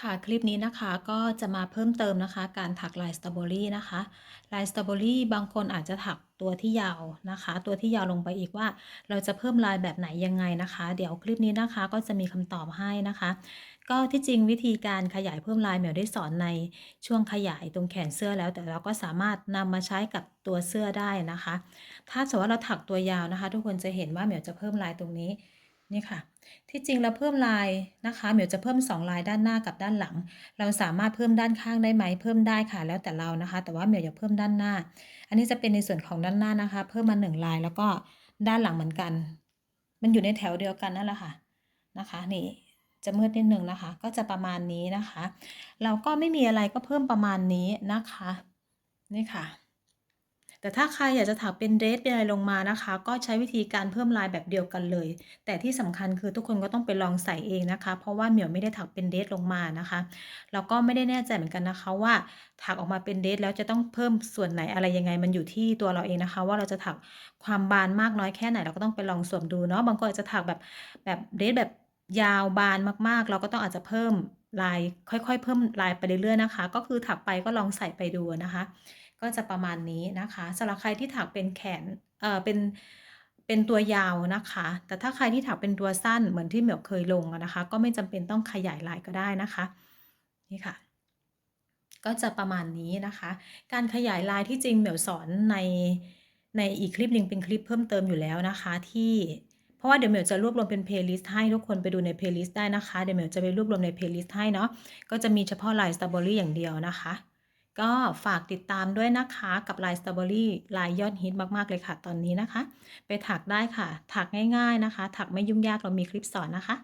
ค่ะ คลิปนี้นะคะก็จะมาเพิ่มเติมนะคะ การถักลายสตรอเบอรี่นะคะลายสตรอเบอรี่บางคนอาจจะถักตัวที่ยาวนะคะ ตัวที่ยาวลงไปอีกว่า เราจะเพิ่มลายแบบไหนยังไงนะคะ เดี๋ยวคลิปนี้นะคะก็จะมีคำตอบให้นะคะ ก็ที่จริงวิธีการขยายเพิ่มลายเหมียวได้สอนในช่วงขยายตรงแขนเสื้อแล้ว แต่เราก็สามารถนำมาใช้กับตัวเสื้อได้นะคะ ถ้าสมมติว่าเราถักตัวยาวนะคะ ทุกคนจะเห็นว่าเหมียวจะเพิ่มลายตรงนี้ นี่ค่ะ ที่จริงเราเพิ่มลายนะคะเหมียวจะเพิ่ม 2 ลายด้านหน้ากับด้านหลัง เราสามารถเพิ่มด้านข้างได้ไหมเพิ่มได้ค่ะ แล้วแต่เรานะคะ แต่ว่าเหมียวอยากเพิ่มด้านหน้า อันนี้จะเป็นในส่วนของด้านหน้านะคะ เพิ่มมา 1 ลายแล้วก็ด้านหลังเหมือนกัน มันอยู่ในแถวเดียวกันนั่นแหละค่ะนะคะ นี่จะมืดนิดนึงนะคะ ก็จะประมาณนี้นะคะ เราก็ไม่มีอะไรก็เพิ่มประมาณนี้นะคะ นี่ค่ะ แต่ถ้าใครอยากจะถักเป็นเดรสเป็นอะไรลงมานะคะ ก็ใช้วิธีการเพิ่มลายแบบเดียวกันเลย แต่ที่สำคัญคือทุกคนก็ต้องไปลองใส่เองนะคะ เพราะว่าเหมียวไม่ได้ถักเป็นเดรสลงมานะคะแล้วก็ไม่ได้แน่ใจเหมือนกันนะคะว่าถักออกมาเป็นเดรสแล้วจะต้องเพิ่มส่วนไหนอะไรยังไงมันอยู่ที่ตัวเราเองนะคะ ว่าเราจะถักความบานมากน้อยแค่ไหนเราก็ต้องไปลองสวมดูเนาะบางคนอาจจะถักแบบแบบเดรสแบบยาวบานมากๆ เราก็ต้องอาจจะเพิ่มลายค่อยๆ เพิ่มลายไปเรื่อยๆนะคะ ก็คือถักไปก็ลองใส่ไปดูนะคะ ก็จะประมาณนี้นะคะสำหรับใครที่ถักเป็นแขนเอ่อเป็นเป็นตัวยาวนะคะ แต่ถ้าใครที่ถักเป็นตัวสั้นเหมือนที่เหมียวเคยลงนะคะ ก็ไม่จำเป็นต้องขยายลายก็ได้นะคะนี่ค่ะ ก็จะประมาณนี้นะคะ การขยายลายที่จริงเหมียวสอนในในอีกคลิปหนึ่งเป็นคลิปเพิ่มเติมอยู่แล้วนะคะ ที่เพราะว่าเดี๋ยวเหมียวจะรวบรวมเป็นเพลย์ลิสต์ให้ทุกคนไปดูในเพลย์ลิสต์ได้นะคะ เดี๋ยวเหมียวจะไปรวบรวมในเพลย์ลิสต์ให้เนาะ ก็จะมีเฉพาะลายสตรอเบอรี่อย่างเดียวนะคะ ก็ฝากติดตามด้วยนะคะกับลายสตรอเบอรี่ลายยอดฮิตมาก ๆ เลยค่ะตอนนี้นะคะ ไปถักได้ค่ะ ถักง่าย ๆนะคะ ถักไม่ยุ่งยากเรามีคลิปสอนนะคะ